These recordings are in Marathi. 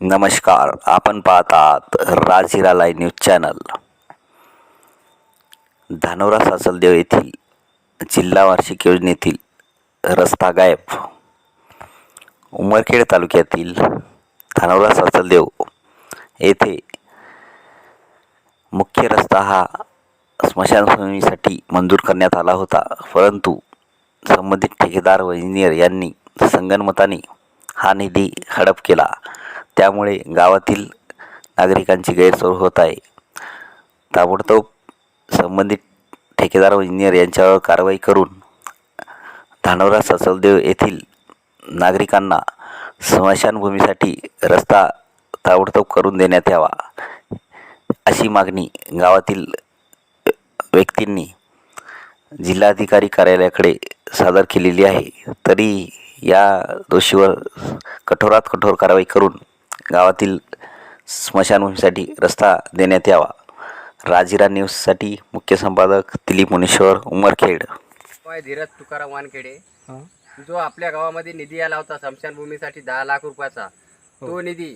नमस्कार आपण पाहतात राजीरा लाईव्ह न्यूज चॅनल. धानोरा सासलदेव येथील जिल्हा वार्षिक योजनेतील रस्ता गायब. उमरखेड तालुक्यातील धानोरा सासलदेव येथे मुख्य रस्ता हा स्मशानभूमीसाठी मंजूर करण्यात आला होता. परंतु संबंधित ठेकेदार व इंजिनियर यांनी संगनमताने हा निधी हडप केला. त्यामुळे गावातील नागरिकांची गैरसोय होत आहे. ताबडतोब संबंधित ठेकेदार व इंजिनियर यांच्यावर कारवाई करून धानोरा ससलदेव येथील नागरिकांना स्मशानभूमीसाठी रस्ता ताबडतोब करून देण्यात यावा अशी मागणी गावातील व्यक्तींनी जिल्हाधिकारी कार्यालयाकडे सादर केलेली आहे. तरी या दोषीवर कठोरात कठोर कारवाई करून गावातील स्मशानभूमीसाठी रस्ता देण्यात यावा. राजिरा न्यूजसाठी मुख्य संपादक दिलीप मुनेश्वर उमरखेड. धीरज तुकाराम वानखेडे. जो आपल्या गावामध्ये निधी आला होता स्मशानभूमीसाठी दहा लाख रुपयाचा तो निधी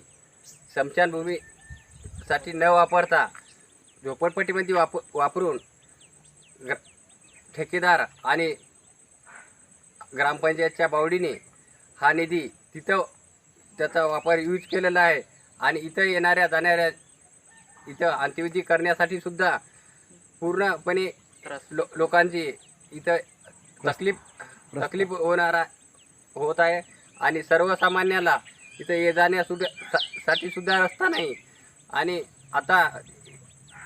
स्मशानभूमीसाठी न वापरता झोपडपट्टीमध्ये वाप वापरून ठेकेदार आणि ग्रामपंचायतच्या बावडीने हा निधी तिथं त्याचा वापर यूज केलेला आहे. आणि इथं येणाऱ्या जाणाऱ्या इथं अंत्यविधी करण्यासाठी सुद्धा पूर्णपणे लो लोकांची इथं तकलीफ तकलीफ होणारा होत आहे. आणि सर्वसामान्याला इथं ये जाण्या सुद्धा सा- साठी सुद्धा रस्ता नाही. आणि आता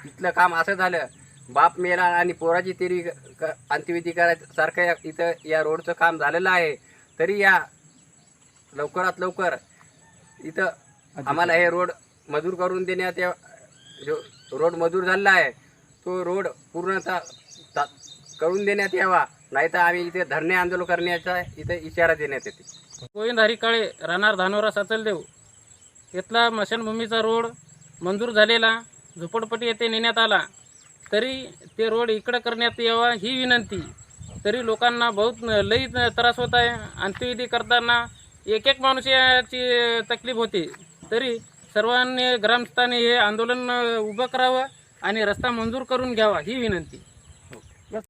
इथलं काम असं झालं बाप मेला आणि पोराची तेरी क- अंत्यविधी करायचं सारखं या- इथं या रोडचं काम झालेलं आहे. तरी या लवकरात लवकर इथं आम्हाला हे रोड मंजूर करून देण्यात या जो रोड मंजूर झालेला आहे तो रोड पूर्णतः करून देण्यात यावा. नाहीतर आम्ही इथे धरणे आंदोलन करण्याचा इथे इशारा देण्यात येते. गोविंद हरिकाळे राहणार धानोरा साचलदेव. इथला मशानभूमीचा रोड मंजूर झालेला झोपडपट्टी येथे नेण्यात आला. तरी ते रोड इकडं करण्यात यावा ही विनंती. तरी लोकांना बहुत लई त्रास होत आहे. अंत्यविधी करताना एक एक माणूस याची तकलीफ होते. तरी सर्वांनी ग्रामस्थांनी हे आंदोलन उभं करावं आणि रस्ता मंजूर करून घ्यावा ही विनंती.